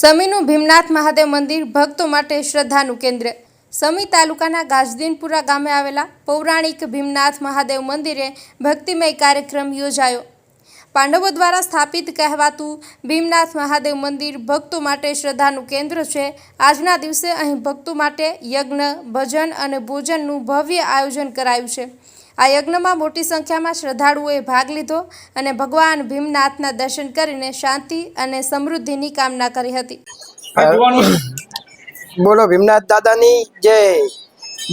સમીનું ભીમનાથ મહાદેવ મંદિર ભક્તો માટે શ્રદ્ધાનું કેન્દ્ર. સમી તાલુકાના ગાજદીનપુરા ગામે આવેલા પૌરાણિક ભીમનાથ મહાદેવ મંદિરે ભક્તિમય કાર્યક્રમ યોજાયો. પાંડવો દ્વારા સ્થાપિત કહેવાતું ભીમનાથ મહાદેવ મંદિર ભક્તો માટે શ્રદ્ધાનું કેન્દ્ર છે. આજના દિવસે અહીં ભક્તો માટે યજ્ઞ, ભજન અને ભોજનનું ભવ્ય આયોજન કરાયું છે. આ યજ્ઞમાં મોટી સંખ્યામાં શ્રદ્ધાળુઓએ ભાગ લીધો અને ભગવાન ભીમનાથના દર્શન કરીને શાંતિ અને સમૃદ્ધિની કામના કરી હતી. બોલો ભીમનાથ દાદાની જય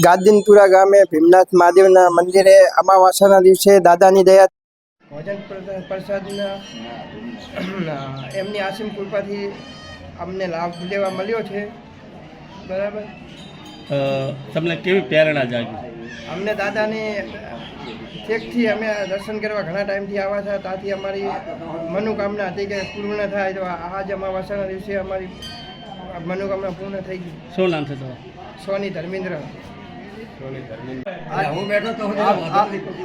ગાદીનપુરા ગામે ભીમનાથ મહાદેવના મંદિરે અમાવાસાના દિવસે દાદાની દયા ભોજન પ્રસાદના એમની આસીમ કૃપાથી અમને લાભ લેવા મળ્યો છે. બરાબર? તમને કેવી પ્રેરણા જાગી? અમને દાદાની એકથી અમે દર્શન કરવા ઘણા ટાઈમથી આવ્યા હતા. ત્યાંથી અમારી મનોકામના હતી કે પૂર્ણ થાય તો આજ અમાવાસાના દિવસે અમારી મનોકામના પૂર્ણ થઈ ગઈ. શું નામ છે સોની ધર્મેન્દ્ર.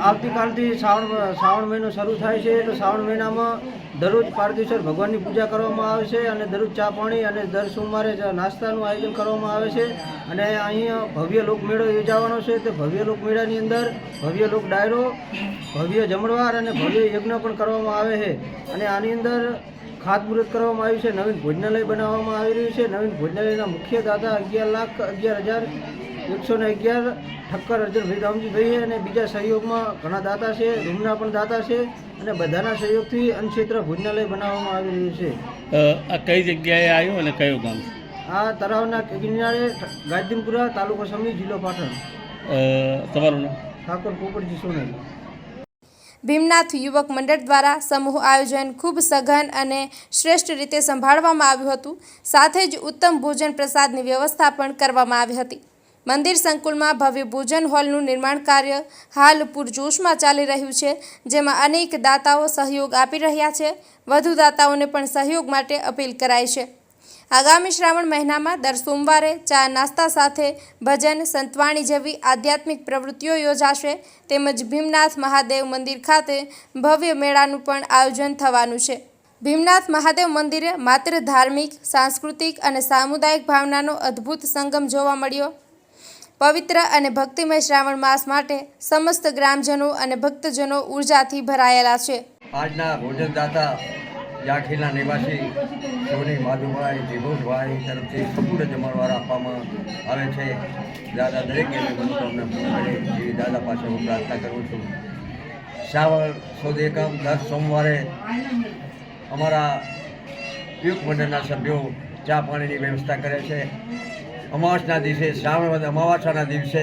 આવતીકાલથી શ્રાવણ શ્રાવણ મહિનો શરૂ થાય છે તો શ્રાવણ મહિનામાં દરરોજ પારદેશ્વર ભગવાનની પૂજા કરવામાં આવે છે અને દરરોજ ચા પાણી અને દર સોમવારે નાસ્તાનું આયોજન કરવામાં આવે છે. અને અહીંયા ભવ્ય લોકમેળો યોજાવાનો છે તે ભવ્ય લોકમેળાની અંદર ભવ્ય લોક ડાયરો ભવ્ય જમણવાર અને ભવ્ય યજ્ઞ પણ કરવામાં આવે છે. અને આની અંદર ખાતમુહૂર્ત કરવામાં આવ્યું છે નવીન ભોજનાલય બનાવવામાં આવી રહ્યું છે. નવીન ભોજનાલયના મુખ્ય દાતા અગિયાર લાખ અગિયાર હજાર એકસો ને અગિયાર ઠક્કર અર્જુનભાઈ ભાઈ અને બીજા સહયોગમાં ઘણા દાતા છે રૂમના પણ દાતા છે અને બધાના સહયોગથી અન્નક્ષેત્ર ભોજનાલય બનાવવામાં આવી રહ્યું છે. આ કઈ જગ્યાએ આવ્યું અને કયું ગામ? છે આ તળાવના કિનારે ગાયદીનપુરા તાલુકો સમી જિલ્લો પાટણ. તમારું નામ? ઠાકોર પોપટજી સોનેરી. ભીમનાથ યુવક મંડળ દ્વારા સમૂહ આયોજન ખૂબ સઘન અને શ્રેષ્ઠ રીતે સંભાળવામાં આવ્યું હતું. સાથે જ ઉત્તમ ભોજન પ્રસાદની વ્યવસ્થા પણ કરવામાં આવી હતી. મંદિર સંકુલમાં ભવ્ય ભોજન હોલનું નિર્માણ કાર્ય હાલ પૂરજોશમાં ચાલી રહ્યું છે, જેમાં અનેક દાતાઓ સહયોગ આપી રહ્યા છે. વધુ દાતાઓને પણ સહયોગ માટે અપીલ કરાઈ છે. આગામી શ્રાવણ મહિનામાં દર સોમવારે ચા નાસ્તા સાથે ભજન, સંતવાણી જેવી આધ્યાત્મિક પ્રવૃત્તિઓ યોજાશે, તેમજ ભીમનાથ મહાદેવ મંદિર ખાતે ભવ્ય મેળાનું પણ આયોજન થવાનું છે. ભીમનાથ મહાદેવ મંદિરે માત્ર ધાર્મિક, સાંસ્કૃતિક અને સામુદાયિક ભાવનાનો અદ્ભુત સંગમ જોવા મળ્યો. પવિત્ર અને ભક્તિમય શ્રાવણ માસ માટે સમસ્ત ગ્રામજનો અને ભક્તજનો ઉર્જાથી ભરાયેલા છે. આજના ભોજનદાતા જાખીના નિવાસી સોની માધુભાઈ વિભુભાઈ તરફથી સંપૂર્ણ જમણવાર આપવામાં આવે છે. દાદા દરેક મનોકામના એવી દાદા પાસે હું પ્રાર્થના કરું છું. શ્રાવણ સુદ એકમ દર સોમવારે અમારા યુગ મંડળના સભ્યો ચા પાણીની વ્યવસ્થા કરે છે. અમાવાસના દિવસે, શ્રાવણ અમાવાસાના દિવસે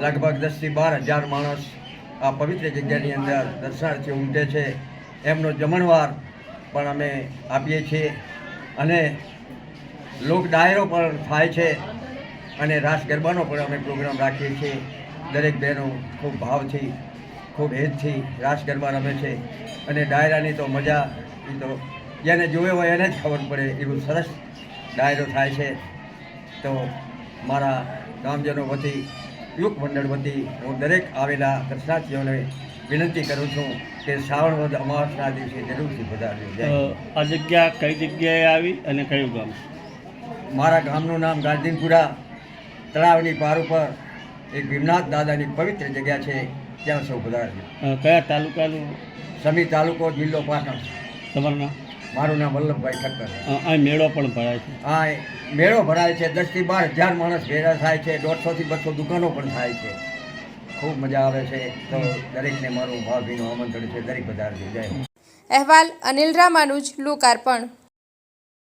લગભગ દસથી બાર હજાર માણસ આ પવિત્ર જગ્યાની અંદર દર્શનાર્થી ઉમટે છે. એમનો જમણવાર પણ અમે આપીએ છીએ અને લોક ડાયરો પણ થાય છે અને રાસ ગરબાનો પણ અમે પ્રોગ્રામ રાખીએ છીએ. દરેક બહેનો ખૂબ ભાવથી, ખૂબ હેતથી રાસ ગરબા રમે છે અને ડાયરાની તો મજા એ તો, જેને જોવે હોય એને જ ખબર પડે, એવું સરસ ડાયરો થાય છે. તો મારા ગામજનો વતી યુગ મંડળ વતી હું દરેક આવેલા દર્શનાર્થીઓને વિનંતી કરું છું કે શ્રાવણ વધ અમાસના દિવસે જરૂરથી પધારજો આ જગ્યા કઈ જગ્યાએ આવી અને કયું ગામ? મારા ગામનું નામ ગાર્દીનપુરા તળાવની પાર ઉપર એક ભીમનાથ દાદાની પવિત્ર જગ્યા છે ત્યાં સૌ પધારજો કયા તાલુકાનું? સમી તાલુકો જિલ્લો પાટણ. તમારું નામ? મારું નામ વલ્લભભાઈ ઠક્કર અહીં મેળો પણ ભરાય છે. આ મેળો ભરાય છે. દસથી બાર હજાર માણસ ભેગા થાય છે. દોઢસોથી બસો દુકાનો પણ થાય છે. ખૂબ મજા આવે છે. તો દરેકને મારું ભાવભીનું આમંત્રણ છે. દરેક બધા જય અહેવાલ અનિલ રામાનુજ લોકાર્પણ.